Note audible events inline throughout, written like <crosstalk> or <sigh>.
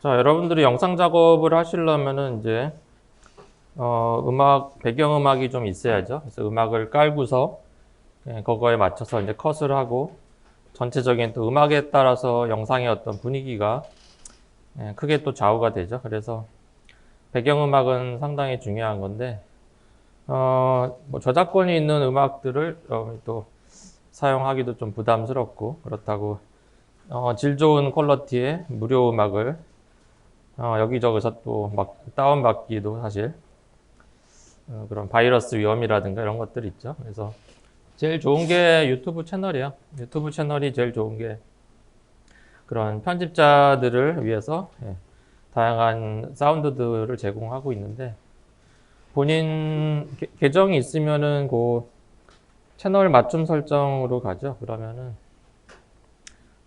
자, 여러분들이 영상 작업을 하시려면은 이제 어, 음악 배경 음악이 좀 있어야죠. 그래서 음악을 깔고서 예, 그거에 맞춰서 이제 컷을 하고 전체적인 또 음악에 따라서 영상의 어떤 분위기가 예, 크게 또 좌우가 되죠. 그래서 배경 음악은 상당히 중요한 건데 어, 뭐 저작권이 있는 음악들을 어, 또 사용하기도 좀 부담스럽고 그렇다고 어, 질 좋은 퀄러티의 무료 음악을 어, 여기저기서 또 막 다운받기도 사실 어, 그런 바이러스 위험이라든가 이런 것들 있죠. 그래서 제일 좋은 게 유튜브 채널이에요. 유튜브 채널이 제일 좋은 게 그런 편집자들을 위해서 예, 다양한 사운드들을 제공하고 있는데 본인 계- 계정이 있으면은 그 채널 맞춤 설정으로 가죠. 그러면은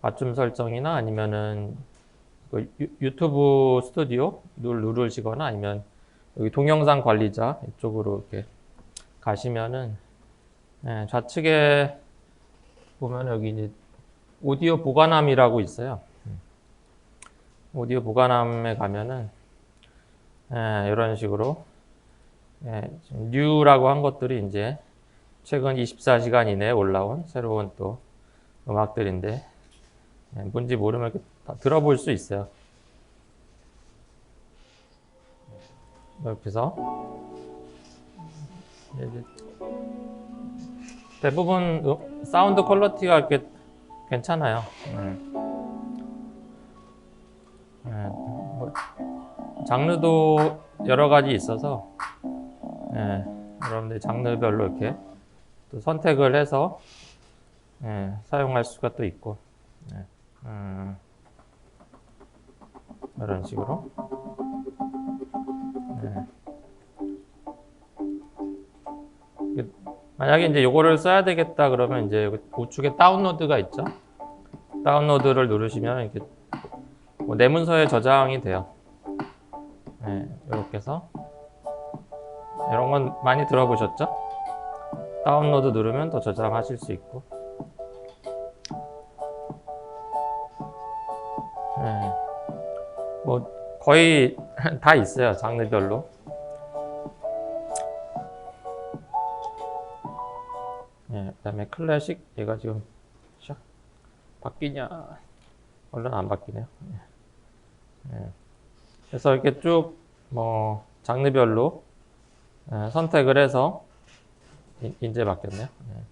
맞춤 설정이나 아니면은 그 유- 유튜브 스튜디오 누를 누르시거나 아니면 여기 동영상 관리자 이쪽으로 이렇게 가시면은 예, 좌측에 보면 여기 이제 오디오 보관함이라고 있어요. 음. 오디오 보관함에 가면은 예, 이런 식으로 예, 지금 뉴라고 한 것들이 이제 최근 24시간 이내에 올라온 새로운 또 음악들인데 예, 뭔지 모르면 들어볼 수 있어요. 해서 이제 대부분 음- 사운드 퀄러티가 이렇게 괜찮아요. 음. 예, 뭐 장르도 여러 가지 있어서 예, 여러분들 장르별로 이렇게 또 선택을 해서 예, 사용할 수가 또 있고 예, 음, 이런 식으로. 예. 이게 만약에 이제 요거를 써야 되겠다 그러면 이제 우측에 다운로드가 있죠? 다운로드를 누르시면 이렇게 뭐 내문서에 저장이 돼요. 예, 이렇게 해서. 이런 건 많이 들어보셨죠? 다운로드 누르면 더 저장하실 수 있고 거의 <laughs> 다 있어요 장르별로 예, 그 다음에 클래식 얘가 지금 샥 바뀌냐 얼른 안 바뀌네요 예. 예. 그래서 이렇게 쭉 뭐 장르별로 예, 선택을 해서 이- 이제 바뀌었네요 예.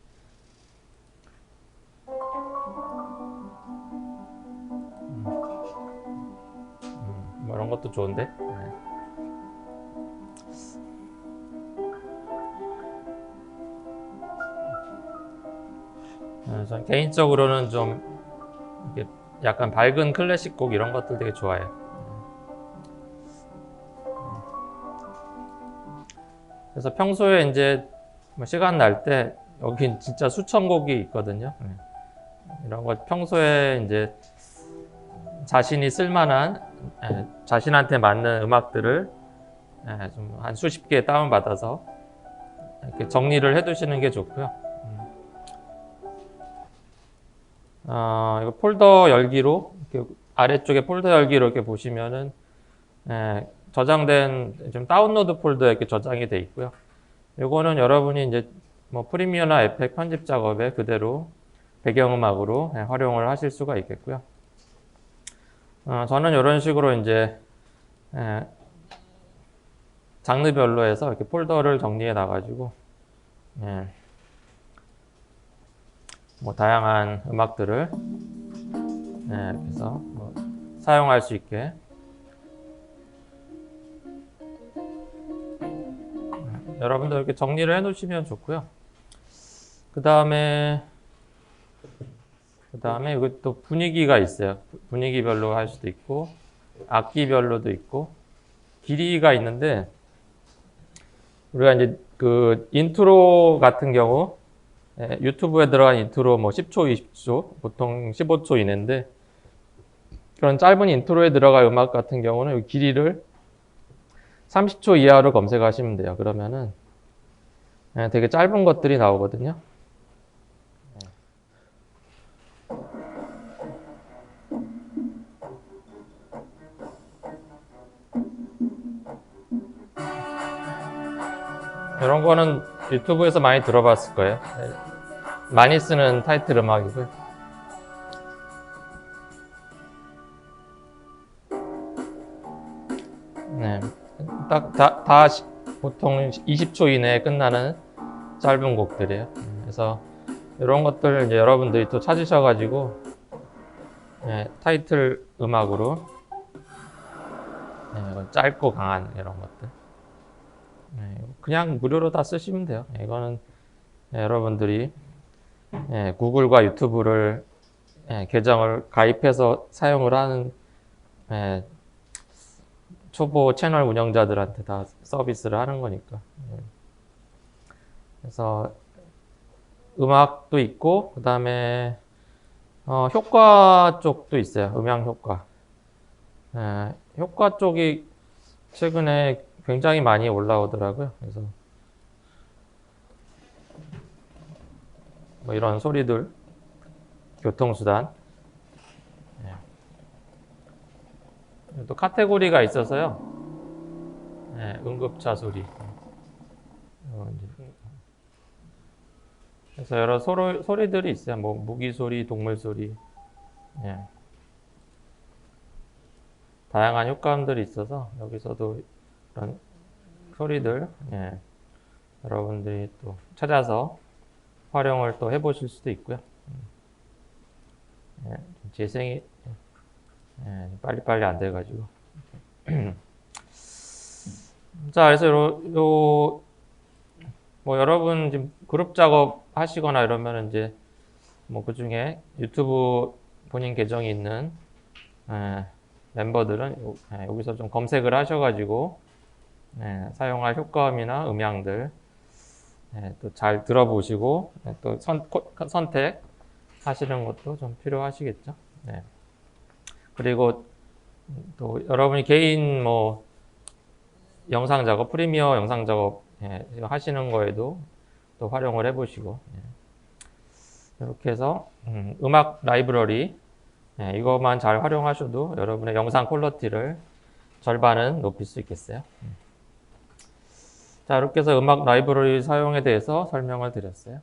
것도 좋은데. 네. 네, 전 개인적으로는 좀 약간 밝은 클래식 곡 이런 것들 되게 좋아해요. 그래서 평소에 이제 뭐 시간 날 때 여긴 진짜 수천 곡이 있거든요. 네. 이런 거 평소에 이제 자신이 쓸만한 예, 자신한테 맞는 음악들을 예, 좀한 수십 개 다운 받아서 이렇게 정리를 해두시는 게 좋고요. 음. 어, 이거 폴더 열기로 아래쪽에 폴더 열기로 이렇게 보시면은 예, 저장된 좀 다운로드 폴더에 이렇게 저장이 돼 있고요. 요거는 여러분이 이제 뭐 프리미어나 에펙 편집 작업에 그대로 배경음악으로 예, 활용을 하실 수가 있겠고요. 어, 저는 이런 식으로 이제 예, 장르별로 해서 이렇게 폴더를 정리해 놔가지고 예, 뭐 다양한 음악들을 예, 이렇게 해서 뭐 사용할 수 있게 예, 여러분들 이렇게 정리를 해 놓으시면 좋고요. 그 다음에 그 다음에 여기 또 분위기가 있어요. 부- 분위기별로 할 수도 있고, 악기별로도 있고, 길이가 있는데, 우리가 이제 그 인트로 같은 경우, 예, 유튜브에 들어간 인트로 뭐 10초, 20초, 보통 15초 이내인데, 그런 짧은 인트로에 들어갈 음악 같은 경우는 이 길이를 30초 이하로 검색하시면 돼요. 그러면은 예, 되게 짧은 것들이 나오거든요. 이런 거는 유튜브에서 많이 들어봤을 거예요. 네. 많이 쓰는 타이틀 음악이고요. 네. 딱, 다, 다 시- 보통 20초 이내에 끝나는 짧은 곡들이에요. 그래서 이런 것들 이제 여러분들이 또 찾으셔가지고 네, 타이틀 음악으로 네, 짧고 강한 이런 것들. 네, 그냥 무료로 다 쓰시면 돼요. 네, 이거는 네, 여러분들이 예, 구글과 유튜브를 예, 계정을 가입해서 사용을 하는 예, 초보 채널 운영자들한테 다 서비스를 하는 거니까. 예. 그래서 음악도 있고 그 다음에 어, 효과 쪽도 있어요. 음향 효과. 예, 효과 쪽이 최근에 굉장히 많이 올라오더라고요. 그래서 뭐 이런 소리들, 교통수단. 예. 또 카테고리가 있어서요. 예, 응급차 소리. 어, 그래서 여러 소리, 소리들이 있어요. 뭐 무기 소리, 동물 소리. 예. 다양한 효과음들이 있어서 여기서도 이런 소리들 예. 여러분들이 또 찾아서 활용을 또 해보실 수도 있고요. 예, 재생이 예, 빨리빨리 안 돼가지고. <clears throat> 자, 그래서 요, 요, 뭐 여러분 지금 그룹 작업 하시거나 이러면 이제 뭐 그 중에 유튜브 본인 계정이 있는 예, 멤버들은 요- 예, 여기서 좀 검색을 하셔가지고 예, 사용할 효과음이나 음향들 예, 또잘 들어보시고 예, 또 선, 코- 선택 하시는 것도 좀 필요하시겠죠. 네. 그리고 또 여러분이 개인 뭐 영상 작업, 프리미어 영상 작업 예, 하시는 거에도 또 활용을 해보시고 예. 이렇게 해서 음, 악 라이브러리 예, 이것만 잘 활용하셔도 여러분의 영상 퀄리티를 절반은 높일 수 있겠어요. 음. 자 이렇게 해서 음악 라이브러리 사용에 대해서 설명을 드렸어요.